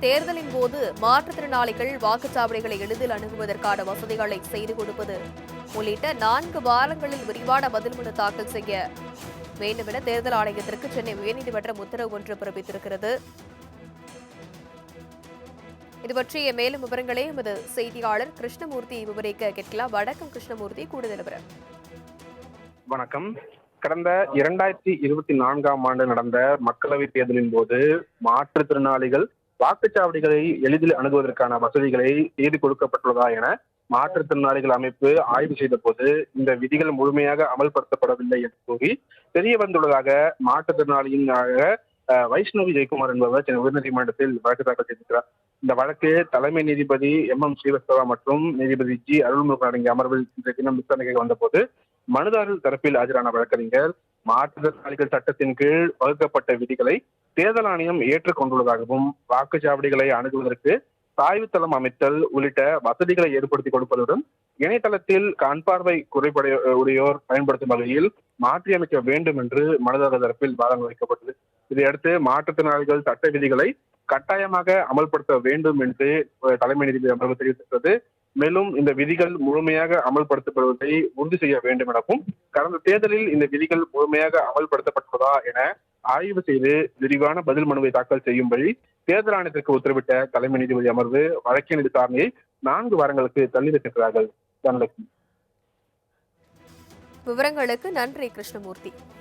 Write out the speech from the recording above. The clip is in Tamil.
தேர்தலின் போது மாற்றுத்திறனாளிகள் வாக்குச்சாவடிகளை எளிதில் அணுகுவதற்கான வசதிகளை செய்து கொடுப்பது உள்ளிட்ட நான்கு வாரங்களில் விரிவான பதில் மனு தாக்கல் செய்ய வேண்டும் என தேர்தல் ஆணையத்திற்கு சென்னை உயர்நீதிமன்றம் உத்தரவு ஒன்று பிறப்பித்திருக்கிறது. இது பற்றிய மேலும் விவரங்களை எமது செய்தியாளர் கிருஷ்ணமூர்த்தி விவரிக்க கேட்கலாம். வணக்கம் கிருஷ்ணமூர்த்தி. கூடுதல் விவரம். வணக்கம். கடந்த இரண்டாயிரத்தி இருபத்தி நான்காம் ஆண்டு நடந்த மக்களவைத் தேர்தலின் போது மாற்றுத்திறனாளிகள் வாக்குச்சாவடிகளை எளிதில் அணுகுவதற்கான வசதிகளை செய்து கொடுக்கப்பட்டுள்ளதா என மாற்றுத்திறனாளிகள் அமைப்பு ஆய்வு செய்த போது இந்த விதிகள் முழுமையாக அமல்படுத்தப்படவில்லை என்று கூறி தெரிய வந்துள்ளதாக மாற்றுத்திறனாளியினாக வைஷ்ணவி ஜெயக்குமார் என்பவர் சென்னை உயர்நீதிமன்றத்தில் வழக்கு தாக்கல் செய்திருக்கிறார். இந்த வழக்கு தலைமை நீதிபதி எம். எம். ஸ்ரீவஸ்தவா மற்றும் நீதிபதி ஜி. அருள்முருகன் அடங்கிய அமர்வில் இன்றைய தினம் விசாரணைக்கு வந்தபோது மனுதாரர் தரப்பில் ஆஜரான வழக்கறிஞர் மாற்றுத்திறனாளிகள் சட்டத்தின் கீழ் வகுக்கப்பட்ட விதிகளை தேர்தல் ஆணையம் ஏற்றுக்கொண்டுள்ளதாகவும் வாக்குச்சாவடிகளை அணுகுவதற்கு தாய்வுத்தளம் அமைத்தல் உள்ளிட்ட வசதிகளை ஏற்படுத்தி கொடுப்பதுடன் இணையதளத்தில் கண் பார்வை குறைபடைய உடையோர் பயன்படுத்தும் வகையில் மாற்றியமைக்க வேண்டும் என்று மனுதாரர் தரப்பில் வாதம் வைக்கப்பட்டது. இதையடுத்து மாற்றுத்திறனாளிகள் சட்ட விதிகளை கட்டாயமாக அமல்படுத்த வேண்டும் என்று தலைமை நீதிபதி அமர்வு தெரிவித்திருக்கிறது. மேலும் இந்த விதிகள் முழுமையாக அமல்படுத்தப்படுவதை உறுதி செய்ய வேண்டும் எனவும் கடந்த தேர்தலில் இந்த விதிகள் முழுமையாக அமல்படுத்தப்பட்டுள்ளதா என ஆய்வு செய்து விரிவான பதில் மனுவை தாக்கல் செய்யும்படி தேர்தல் ஆணையத்திற்கு உத்தரவிட்ட தலைமை நீதிபதி அமர்வு வழக்கின் விசாரணையை நான்கு வாரங்களுக்கு தள்ளி வைத்திருக்கிறார்கள். தனலட்சுமி. விவரங்களுக்கு நன்றி கிருஷ்ணமூர்த்தி.